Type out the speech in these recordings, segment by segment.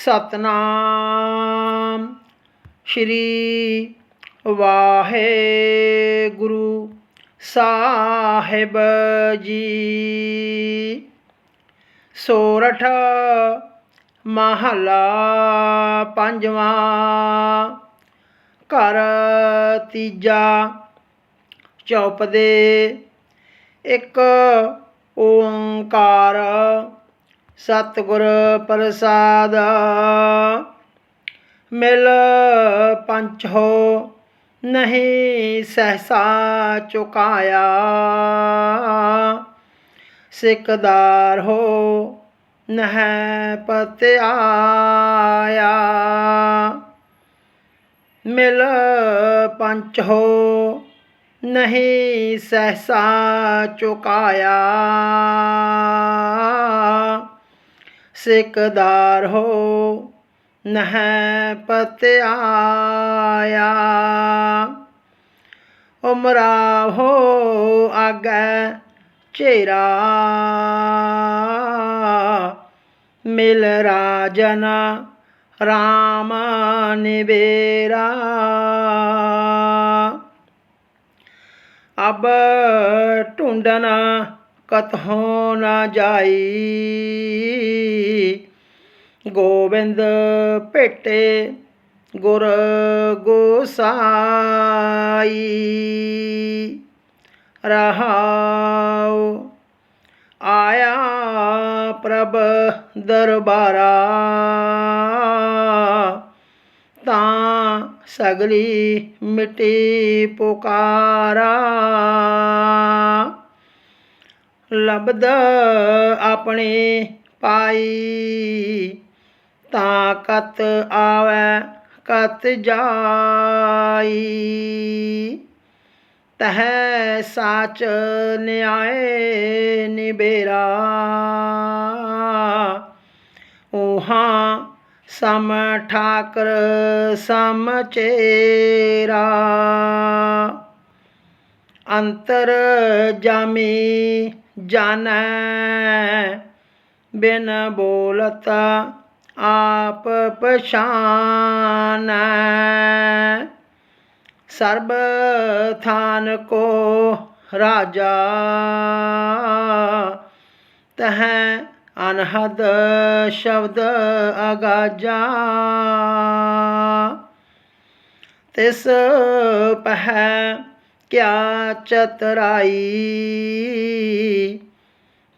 ਸਤਨਾਮ। ਸ਼੍ਰੀ ਵਾਹਿਗੁਰੂ ਸਾਹਿਬ ਜੀ। ਸੋਰਠ ਮਹਲਾ ਪੰਜਵਾਂ। ਘਰ ਤੀਜਾ। ਚੌਪਦੇ। ਇੱਕ ਓੰਕਾਰ। ਸਤਿਗੁਰ ਪ੍ਰਸਾਦ। ਮਿਲ ਪੰਚ ਹੋ ਨਹੀਂ ਸਹਸਾ ਚੁਕਾਇਆ। ਸਿਕਦਾਰ ਹੋ ਨਹਿ ਪਤਿਆਇਆ। ਮਿਲ ਪੰਚ ਹੋ ਨਹੀਂ ਸਹਸਾ ਚੁਕਾਇਆ। ਸਿਕਦਾਰ ਹੋ ਨਹ ਪਤਿਆਇਆ। ਉਮਰਾ ਹੋ ਆਗੈ ਚੇਰਾ। ਮਿਲ ਰਾਜਨ ਰਾਮ ਨਿਵੇਰਾ। ਅਬ ਢੂੰਡਨ ਕਤਹੋਂ ਨਾ ਜਾਈ। ਗੋਬਿੰਦ ਭੇਟੇ ਗੁਰ ਗੋਸਾਈ। ਰਹਾਉ ਆਇਆ ਪ੍ਰਭ ਦਰਬਾਰਾ। ਤਾਂ ਸਗਲੀ ਮਿਟੀ ਪੁਕਾਰਾ। ਲਬਦ ਆਪਣੇ ਪਾਈ ਤਾਂ ਕਤ ਆਵੈ, ਕਤ ਜਾਈ। ਤਹਿ ਸਾਚ ਨਿਆਏ ਨਿਬੇਰਾ। ਉਹਾਂ ਸਮ ਠਾਕਰ, ਸਮ ਚੇਰਾ। ਅੰਤਰ ਜਾਮੀ ਜਾਣੈ। ਬਿਨ ਬੋਲਤ ਆਪ ਪਛਾਨੈ। ਸਰਬ ਥਾਨ ਕੋ ਰਾਜਾ। ਤਹ ਅਨਹਦ ਸ਼ਬਦ ਅਗਾਜਾ। ਤਿਸ ਪਹਿ ਕਿਆ ਚਤਰਾਈ?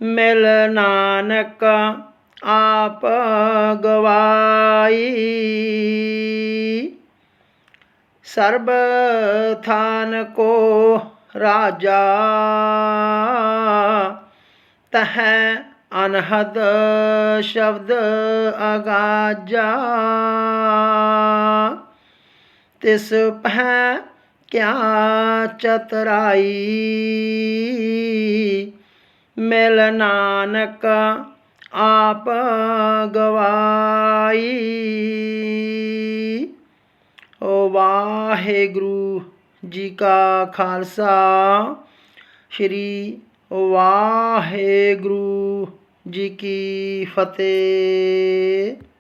ਮਿਲ ਨਾਨਕ ਆਪ ਗਵਾਈ। ਸਰਬ ਥਾਨ ਕੋ ਰਾਜਾ, ਤਹ ਅਨਹਦ ਸ਼ਬਦ ਅਗਾਜਾ। ਤਿਸ ਪਹਿ ਕਿਆ ਚਤਰਾਈ? ਮਿਲ ਨਾਨਕ ਆਪ ਗਵਾਈ। ਓ ਵਾਹਿਗੁਰੂ ਜੀ ਕਾ ਖਾਲਸਾ, ਸ੍ਰੀ ਵਾਹਿਗੁਰੂ ਜੀ ਕੀ ਫਤਿਹ।